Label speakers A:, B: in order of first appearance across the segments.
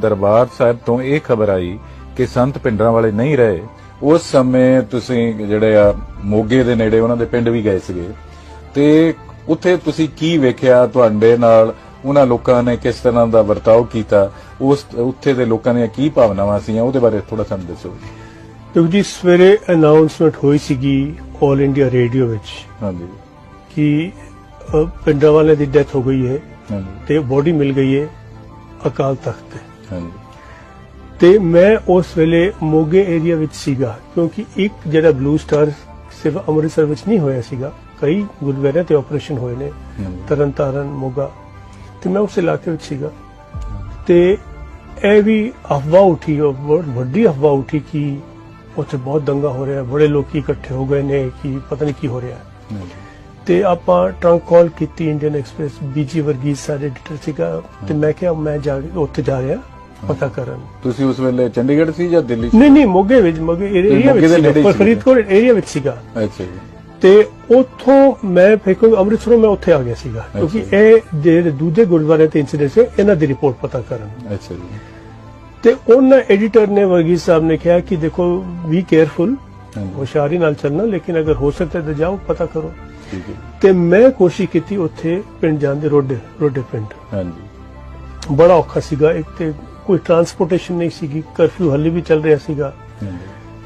A: ਦਰਬਾਰ ਸਾਹਿਬ ਤੋਂ ਇਹ ਖਬਰ ਆਈ ਕਿ ਸੰਤ ਪਿੰਡਰਾਂ ਵਾਲੇ ਨਹੀਂ ਰਹੇ। ਉਸ ਸਮੇਂ ਤੁਸੀਂ ਜਿਹੜੇ ਆ ਮੋਗੇ ਦੇ ਨੇੜੇ ਉਹਨਾਂ ਦੇ ਪਿੰਡ ਵੀ ਗਏ ਸੀਗੇ। ਤੇ ਉੱਥੇ ਤੁਸੀਂ ਕੀ ਵੇਖਿਆ ਤੁਹਾਡੇ ਨਾਲ? ਉਹਨਾਂ ਲੋਕਾਂ ਨੇ ਕਿਸ ਤਰ੍ਹਾਂ ਦਾ ਵਰਤਾਓ ਕੀਤਾ? ਉਸ ਉੱਥੇ ਦੇ ਲੋਕਾਂ ਦੀਆਂ ਕੀ ਭਾਵਨਾਵਾਂ ਸੀਆਂ ਉਹਦੇ ਬਾਰੇ ਥੋੜਾ ਸਾਨੂੰ ਦੱਸੋ।
B: ਕਿਉਂਕਿ ਜੀ ਸਵੇਰੇ ਅਨਾਉਂਸਮੈਂਟ ਹੋਈ ਸੀਗੀ 올 ਇੰਡੀਆ ਰੇਡੀਓ ਵਿੱਚ
A: ਹਾਂਜੀ।
B: ਕਿ ਪਿੰਡਾਂ ਵਾਲੇ ਦੀ ਡੈਥ ਹੋ ਗਈ ਹੈ ਤੇ ਬੋਡੀ ਮਿਲ ਗਈ ਹੈ ਅਕਾਲ ਤਖਤ ਤੇ। ਤੇ ਮੈਂ ਉਸ ਵੇਲੇ ਮੋਗੇ ਏਰੀਆ ਵਿੱਚ ਸੀਗਾ ਕਿਉਂਕਿ ਇੱਕ ਜਿਹੜਾ ਬਲੂ ਸਟਾਰ ਸਿਰਫ ਅੰਮ੍ਰਿਤਸਰ ਵਿੱਚ ਨਹੀਂ ਹੋਇਆ ਸੀਗਾ ਕਈ ਗੁਰਦੁਆਰਿਆਂ ਤੇ ਆਪਰੇਸ਼ਨ ਹੋਏ ਨੇ। ਤਰਨਤਾਰਨ ਮੋਗਾ ਤੇ ਮੈਂ ਉਸ ਇਲਾਕੇ ਵਿੱਚ ਸੀਗਾ। ਤੇ ਇਹ ਵੀ ਅਫਵਾਹ ਉੱਠੀ ਉਹ ਬਹੁਤ ਵੱਡੀ ਅਫਵਾਹ ਉੱਠੀ ਕਿ ਉੱਥੇ ਬਹੁਤ ਦੰਗਾ ਹੋ ਰਿਹਾ ਬੜੇ ਲੋਕੀ ਇਕੱਠੇ ਹੋ ਗਏ ਨੇ ਕਿ ਪਤਾ ਨਹੀਂ ਕੀ ਹੋ ਰਿਹਾ। ਤੇ ਆਪਾਂ ਟਰੰਕ ਕਾਲ ਕੀਤੀ ਇੰਡੀਅਨ ਐਕਸਪ੍ਰੈਸ ਬੀਜੀ ਵਰਗੀਜ਼ ਸਾਡੇ ਐਡੀਟਰ ਸੀਗਾ ਤੇ ਮੈਂ ਕਿਹਾ ਮੈਂ ਜਾ ਉੱਥੇ ਜਾ ਰਿਹਾ। ਪਤਾ ਕਰਨ।
A: ਤੁਸੀਂ ਉਸ ਵੇਲੇ ਚੰਡੀਗੜ੍ਹ ਸੀ ਜਾਂ ਦਿੱਲੀ ਸੀ?
B: ਨਹੀਂ ਨਹੀਂ ਮੋਗੇ ਵਿੱਚ ਮੋਗੇ ਏਰੀਆ ਵਿੱਚ
A: ਸੀ।
B: ਫਰੀਦਕੋਟ ਏਰੀਆ ਵਿੱਚ ਸੀਗਾ।
A: ਅੱਛਾ ਜੀ।
B: ਤੇ ਉੱਥੋਂ ਮੈਂ ਫਿਰ ਕਿਉਂਕਿ ਅੰਮ੍ਰਿਤਸਰੋਂ ਮੈਂ ਉੱਥੇ ਆ ਗਿਆ ਸੀਗਾ। ਕਿਉਂਕਿ। ਇਹ ਜਿਹੜੇ ਦੂਜੇ ਗੁਰਦੁਆਰੇ ਤੇ ਇਨਸੀਡੈਂਟ ਸੀ ਇਹਨਾਂ ਦੀ ਰਿਪੋਰਟ ਪਤਾ ਕਰਨ।
A: ਅੱਛਾ ਜੀ।
B: ਤੇ ਉਹਨਾਂ ਐਡੀਟਰ ਨੇ ਵਰਗੀਜ਼ ਸਾਹਿਬ ਨੇ ਕਿਹਾ ਕਿ ਦੇਖੋ ਵੀ ਕੇਅਰਫੁਲ ਹੁਸ਼ਿਆਰੀ ਨਾਲ ਚੱਲਣਾ ਲੇਕਿਨ ਅਗਰ ਹੋ ਸਕਦਾ ਤਾਂ ਜਾਓ ਪਤਾ ਕਰੋ।
A: ਠੀਕ ਹੈ।
B: ਤੇ ਮੈਂ ਕੋਸ਼ਿਸ਼ ਕੀਤੀ ਉੱਥੇ ਪਿੰਡ ਜਾਣ ਦੀ ਰੋਡੇ ਰੋਡੇ ਪਿੰਡ।
A: ਹਾਂਜੀ।
B: ਬੜਾ ਔਖਾ ਸੀਗਾ ਇੱਕ ਤੇ ਕੋਈ ਟਰਾਂਸਪੋਰਟੇਸ਼ਨ ਨਹੀਂ ਸੀਗੀ ਕਰਫਿਊ ਹੱਲੇ ਵੀ ਚੱਲ ਰਿਹਾ ਸੀਗਾ।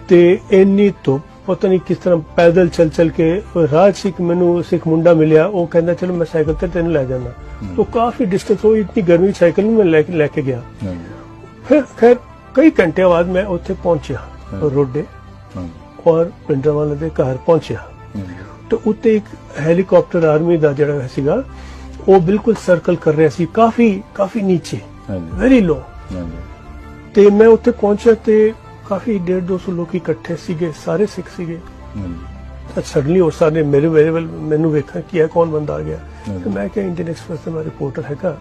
B: ਤੇ ਇੰਨੀ ਧੁੱਪ ਪਤਾ ਨਹੀਂ ਕਿਸ ਤਰ੍ਹਾਂ ਪੈਦਲ ਚੱਲ ਚੱਲ ਕੇ ਰਾਜ ਸਿੱਖ ਮੈਨੂੰ ਸਿੱਖ ਮੁੰਡਾ ਮਿਲਿਆ ਉਹ ਕਹਿੰਦਾ ਚਲੋ ਮੈਂ ਸਾਈਕਲ ਤੇ ਤੈਨੂੰ ਲੈ ਜਾਣਾ तो ਕਾਫੀ ਡਿਸਟੈਂਸ ਹੋਈ ਇਤਨੀ ਗਰਮੀ ਸਾਈਕਲ ਨੂੰ ਮੈਂ ਲੈ ਕੇ ਲੈ ਕੇ ਗਿਆ। ਫਿਰ ਖੈਰ ਕਈ ਘੰਟੇ ਬਾਅਦ ਮੈਂ ਉੱਥੇ ਪਹੁੰਚਿਆ। ਰੋਡੇ ਔਰ ਪਿੰਡਾਂ ਵਾਲੇ ਦੇ ਘਰ ਪਹੁੰਚਿਆ। ਤੇ ਉੱਤੇ ਇੱਕ ਹੈਲੀਕਾਪਟਰ ਆਰਮੀ ਦਾ ਜਿਹੜਾ ਸੀਗਾ ਉਹ ਬਿਲਕੁਲ ਸਰਕਲ ਕਰ ਰਿਹਾ ਸੀ ਕਾਫੀ ਕਾਫੀ ਨੀਚੇ ਵੈਰੀ ਲੋ ਤੇ ਮੈਂ ਉੱਥੇ ਪਹੁੰਚਿਆ ਤੇ ਕਾਫੀ 150 200 ਲੋਕ ਇਕੱਠੇ ਸੀਗੇ ਸਾਰੇ ਸਿੱਖ ਸੀਗੇ। ਤਾਂ ਸਡਨਲੀ ਉਸ ਨੇ ਮੇਰੇ ਮੇਰੇ ਵੱਲ ਮੈਨੂੰ ਵੇਖਿਆ ਕਿ ਇਹ ਕੌਣ ਬੰਦਾ ਆ ਗਿਆ। ਤੇ ਮੈਂ ਕਿਹਾ ਇੰਡੀਅਨ ਐਕਸਪ੍ਰੈਸ ਦਾ ਮੈਂ ਰਿਪੋਰਟਰ ਹੈਗਾ।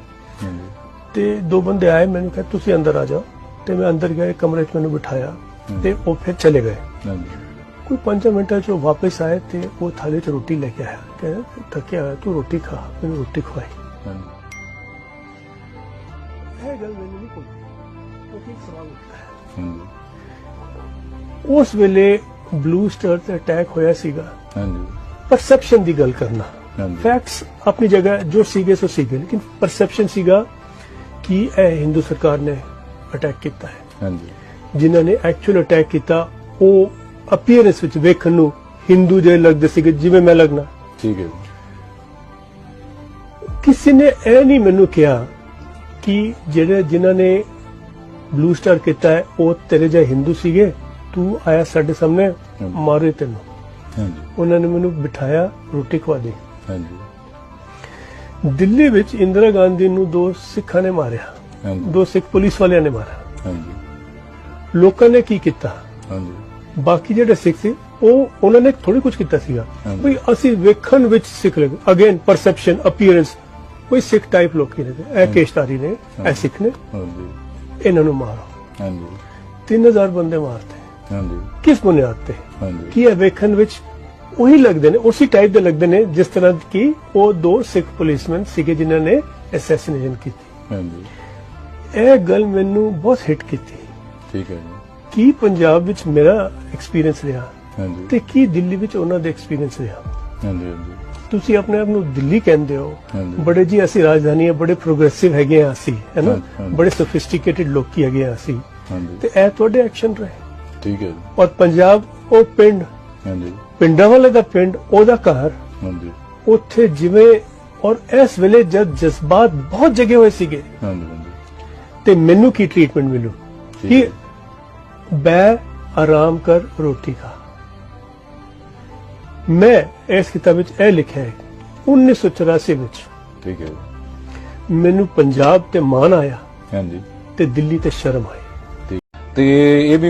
B: ਤੇ ਦੋ ਬੰਦੇ ਆਏ ਮੈਨੂੰ ਕਿਹਾ ਤੁਸੀਂ ਅੰਦਰ ਆ ਜਾਓ। ਤੇ ਮੈਂ ਅੰਦਰ ਗਿਆ ਕਮਰੇ 'ਚ ਮੈਨੂੰ ਬਿਠਾਇਆ। ਤੇ ਉਹ ਫਿਰ ਚਲੇ ਗਏ। ਕੋਈ 5 ਮਿੰਟਾਂ 'ਚ ਉਹ ਵਾਪਸ ਆਏ ਤੇ ਉਹ ਥਾਲੀ 'ਚ ਰੋਟੀ ਲੈ ਕੇ ਆਇਆ। ਕਹਿੰਦਾ ਥੱਕਿਆ ਹੋਇਆ ਤੂੰ ਰੋਟੀ ਖਾ। ਮੈਨੂੰ ਰੋਟੀ ਖਵਾਈ।
A: ਹਾਂਜੀ।
B: ਇਹ ਗੱਲ ਮੈਨੂੰ ਨਹੀਂ ਕੋਈ ਕਿਉਂਕਿ ਇੱਕ ਸਵਾਲ ਉੱਠਦਾ ਹੈ
A: ਹਾਂਜੀ
B: ਉਸ ਵੇਲੇ ਬਲੂ ਸਟਾਰ ਤੇ ਅਟੈਕ ਹੋਇਆ ਸੀਗਾ
A: ਹਾਂਜੀ
B: ਪਰਸੈਪਸ਼ਨ ਦੀ ਗੱਲ ਕਰਨਾ
A: ਹਾਂਜੀ
B: ਫੈਕਟਸ ਆਪਣੀ ਜਗ੍ਹਾ ਜੋ ਸੀਗੇ ਸੋ ਸੀਗੇ ਲੇਕਿਨ ਪਰਸੈਪਸ਼ਨ ਸੀਗਾ ਕਿ ਇਹ ਹਿੰਦੂ ਸਰਕਾਰ ਨੇ ਅਟੈਕ ਕੀਤਾ ਹੈ
A: ਹਾਂਜੀ
B: ਜਿਨ੍ਹਾਂ ਨੇ ਐਕਚੁਅਲ ਅਟੈਕ ਕੀਤਾ ਉਹ ਅਪੀਅਰੈਂਸ ਵਿੱਚ ਵੇਖਣ ਨੂੰ ਹਿੰਦੂ ਜਿਹੇ ਲੱਗਦੇ ਸੀਗੇ ਜਿਵੇਂ ਮੈਂ ਲੱਗਣਾ
A: ਠੀਕ ਹੈ ਜੀ।
B: ਕਿਸੇ ਨੇ ਇਹ ਨਹੀਂ ਮੈਨੂੰ ਕਿਹਾ ਕਿ ਜਿਹੜੇ ਜਿਨ੍ਹਾਂ ਨੇ ਬਲੂ ਸਟਾਰ ਕੀਤਾ ਹੈ ਉਹ ਤੇਰੇ ਜਿਹੇ ਹਿੰਦੂ ਸੀਗੇ ਤੂੰ ਆਇਆ ਸਾਡੇ ਸਾਹਮਣੇ ਮਾਰੇ ਤੈਨੂੰ।
A: ਹਾਂਜੀ।
B: ਉਹਨਾਂ ਨੇ ਮੈਨੂੰ ਬਿਠਾਇਆ ਰੋਟੀ ਖਵਾ ਦੇ।
A: ਹਾਂਜੀ।
B: ਦਿੱਲੀ ਵਿੱਚ ਇੰਦਰਾ ਗਾਂਧੀ ਨੂੰ ਦੋ ਸਿੱਖਾਂ ਨੇ ਮਾਰਿਆ। ਦੋ ਸਿੱਖ ਪੁਲਿਸ ਵਾਲਿਆਂ ਨੇ ਮਾਰਿਆ।
A: ਹਾਂਜੀ।
B: ਲੋਕਾਂ ਨੇ ਕੀ ਕੀਤਾ?
A: ਹਾਂਜੀ।
B: ਬਾਕੀ ਜਿਹੜੇ ਸਿੱਖ ਸੀ ਉਹ ਉਹਨਾਂ ਨੇ ਥੋੜੀ ਕੁਝ ਕੀਤਾ ਸੀਗਾ। ਵੀ ਅਸੀਂ ਵੇਖਣ ਵਿੱਚ ਸਿੱਖ ਲਗੇ ਅਗੇਨ ਪਰਸੈਪਸ਼ਨ ਅਪੀਅਰੈਂਸ ਕੋਈ ਸਿੱਖ ਟਾਈਪ ਲੋਕੀ ਨੇ। ਇਹ ਕੇਸ਼ਤਾਰੀ ਨੇ ਇਹ ਸਿੱਖ ਨੇ।
A: ਹਾਂਜੀ।
B: ਇਹਨਾਂ ਨੂੰ ਮਾਰੋ।
A: ਹਾਂਜੀ।
B: 3000 ਬੰਦੇ ਮਾਰਤੇ।
A: ਹਾਂਜੀ।
B: ਕਿਸ ਬੁਨਿਆਦ ਤੇ?
A: ਹਾਂਜੀ।
B: ਕੀ ਇਹ ਵੇਖਣ ਵਿੱਚ ਉਹੀ ਲੱਗਦੇ ਨੇ ਉਸੇ ਟਾਈਪ ਦੇ ਲੱਗਦੇ ਨੇ ਜਿਸ ਤਰ੍ਹਾਂ ਕਿ ਉਹ ਦੋ ਸਿੱਖ ਪੁਲਿਸਮੈਨ ਸੀਗੇ ਜਿਨ੍ਹਾਂ ਨੇ ਅਸੈਸੀਨੇਸ਼ਨ ਕੀਤੀ।
A: ਹਾਂਜੀ।
B: ਇਹ ਗੱਲ ਮੈਨੂੰ ਬਹੁਤ ਹਿੱਟ ਕੀਤੀ।
A: ਠੀਕ ਹੈ ਜੀ।
B: ਕੀ ਪੰਜਾਬ ਵਿੱਚ ਮੇਰਾ ਐਕਸਪੀਰੀਅੰਸ ਰਿਹਾ
A: ਹਾਂਜੀ।
B: ਤੇ ਕੀ ਦਿੱਲੀ ਵਿੱਚ ਉਹਨਾਂ ਦਾ ਐਕਸਪੀਰੀਅੰਸ ਰਿਹਾ?
A: ਹਾਂਜੀ ਹਾਂਜੀ।
B: ਤੁਸੀਂ ਆਪਣੇ ਆਪ ਨੂੰ ਦਿੱਲੀ ਕਹਿੰਦੇ ਹੋ। ਬੜੇ ਜੀ ਅਸੀਂ ਰਾਜਧਾਨੀ ਹੈ ਬੜੇ ਪ੍ਰੋਗਰੈਸਿਵ ਹੈਗੇ ਆ ਅਸੀਂ ਹੈ ਨਾ?
A: ਹਾਂਜੀ, ਹਾਂਜੀ।
B: ਬੜੇ ਸੋਫਿਸਟੀਕੇਟਿਡ ਲੋਕੀ ਹੈਗੇ ਆ ਅਸੀਂ। ਤੇ ਇਹ ਤੁਹਾਡੇ ਐਕਸ਼ਨ ਰਹੇ।
A: ਠੀਕ ਹੈ ਜੀ।
B: ਔਰ ਪੰਜਾਬ ਉਹ ਪਿੰਡ
A: ਹਾਂਜੀ।
B: ਪਿੰਡਾਂ ਵਾਲੇ ਦਾ ਪਿੰਡ ਉਹਦਾ ਘਰ
A: ਹਾਂਜੀ।
B: ਉੱਥੇ ਜਿਵੇਂ ਔਰ ਇਸ ਵੇਲੇ ਜਦ ਜਜ਼ਬਾਤ ਬਹੁਤ ਜਗੇ ਹੋਏ ਸੀਗੇ।
A: ਹਾਂਜੀ ਹਾਂਜੀ।
B: ਤੇ ਮੈਨੂੰ ਕੀ ਟ੍ਰੀਟਮੈਂਟ ਮਿਲੂ? ਕਿ ਬੈ ਆਰਾਮ ਕਰ ਰੋਟੀ ਖਾ। ਮੈਂ ਇਸ ਕਿਤਾਬ ਵਿੱਚ ਇਹ ਲਿਖਿਆ ਹੈ 1984 ਵਿੱਚ
A: ਠੀਕ ਹੈ
B: ਮੈਨੂੰ ਪੰਜਾਬ ਤੇ ਮਾਣ ਆਇਆ
A: ਹਾਂਜੀ
B: ਤੇ ਦਿੱਲੀ ਤੇ ਸ਼ਰਮ ਆਈ
A: ਤੇ ਇਹ ਵੀ